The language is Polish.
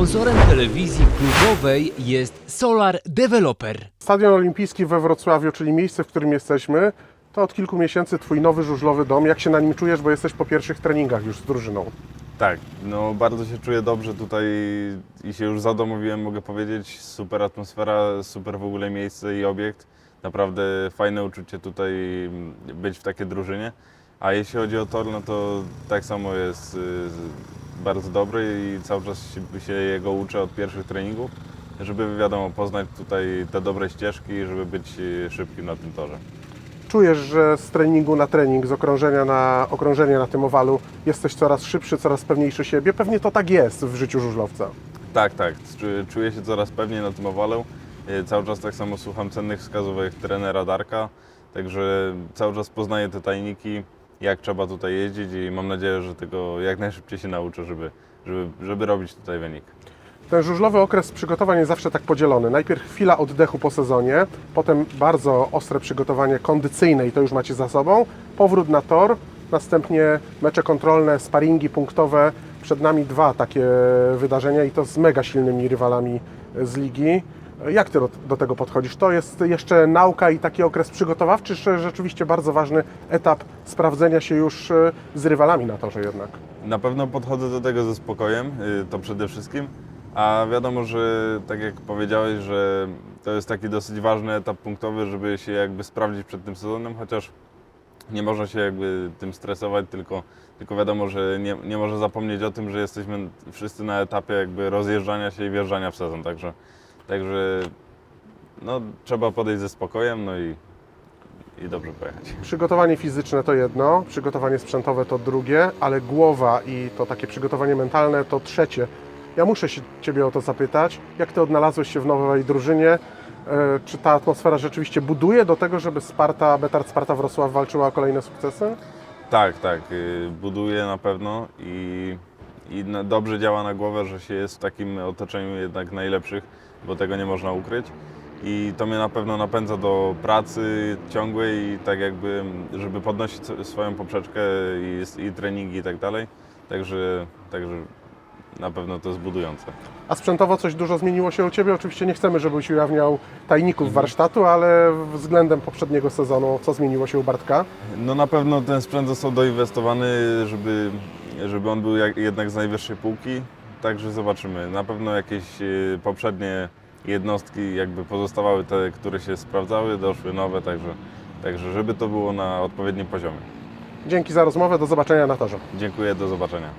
Sponsorem telewizji klubowej jest Solar Developer. Stadion Olimpijski we Wrocławiu, czyli miejsce, w którym jesteśmy, to od kilku miesięcy Twój nowy żużlowy dom. Jak się na nim czujesz, bo jesteś po pierwszych treningach już z drużyną? Tak, no bardzo się czuję dobrze tutaj i się już zadomowiłem, mogę powiedzieć. Super atmosfera, super w ogóle miejsce i obiekt. Naprawdę fajne uczucie tutaj mm, być w takiej drużynie. A jeśli chodzi o tor, no to tak samo jest y, bardzo dobry i cały czas się, jego uczę od pierwszych treningów, żeby wiadomo poznać tutaj te dobre ścieżki i żeby być y, szybkim na tym torze. Czujesz, że z treningu na trening, z okrążenia na okrążenie na tym owalu jesteś coraz szybszy, coraz pewniejszy siebie? Pewnie to tak jest w życiu żużlowca. Tak, tak. Czu- Czuję się coraz pewniej na tym owale. Y, Cały czas tak samo słucham cennych wskazówek trenera Darka, także cały czas poznaję te tajniki, jak trzeba tutaj jeździć i mam nadzieję, że tego jak najszybciej się nauczę, żeby, żeby, żeby robić tutaj wynik. Ten żużlowy okres przygotowań jest zawsze tak podzielony. Najpierw chwila oddechu po sezonie, potem bardzo ostre przygotowanie kondycyjne i to już macie za sobą, powrót na tor, następnie mecze kontrolne, sparingi punktowe. Przed nami dwa takie wydarzenia i to z mega silnymi rywalami z ligi. Jak Ty do, tego podchodzisz? To jest jeszcze nauka i taki okres przygotowawczy, czy rzeczywiście bardzo ważny etap sprawdzenia się już e, z rywalami na torze jednak? Na pewno podchodzę do tego ze spokojem, y, to przede wszystkim. A wiadomo, że tak jak powiedziałeś, że to jest taki dosyć ważny etap punktowy, żeby się jakby sprawdzić przed tym sezonem, chociaż nie można się jakby tym stresować, tylko, tylko wiadomo, że nie, nie można zapomnieć o tym, że jesteśmy wszyscy na etapie jakby rozjeżdżania się i wjeżdżania w sezon, także, także no, trzeba podejść ze spokojem, no i, i dobrze pojechać. Przygotowanie fizyczne to jedno, przygotowanie sprzętowe to drugie, ale głowa i to takie przygotowanie mentalne to trzecie. Ja muszę się Ciebie o to zapytać, jak Ty odnalazłeś się w nowej drużynie? E, Czy ta atmosfera rzeczywiście buduje do tego, żeby Sparta, Betard Sparta Wrocław walczyła o kolejne sukcesy? Tak, tak, y, buduje na pewno i, i dobrze działa na głowę, że się jest w takim otoczeniu jednak najlepszych, bo tego nie można ukryć. I to mnie na pewno napędza do pracy ciągłej i tak jakby, żeby podnosić swoją poprzeczkę i, i treningi i tak dalej. Także, także na pewno to jest budujące. A sprzętowo coś dużo zmieniło się u Ciebie? Oczywiście nie chcemy, żebyś ujawniał tajników warsztatu, ale względem poprzedniego sezonu, co zmieniło się u Bartka? No na pewno ten sprzęt został doinwestowany, żeby, żeby on był jak, jednak z najwyższej półki, także zobaczymy. Na pewno jakieś e, poprzednie jednostki jakby pozostawały te, które się sprawdzały, doszły nowe, także, także żeby to było na odpowiednim poziomie. Dzięki za rozmowę, do zobaczenia na torze. Dziękuję, do zobaczenia.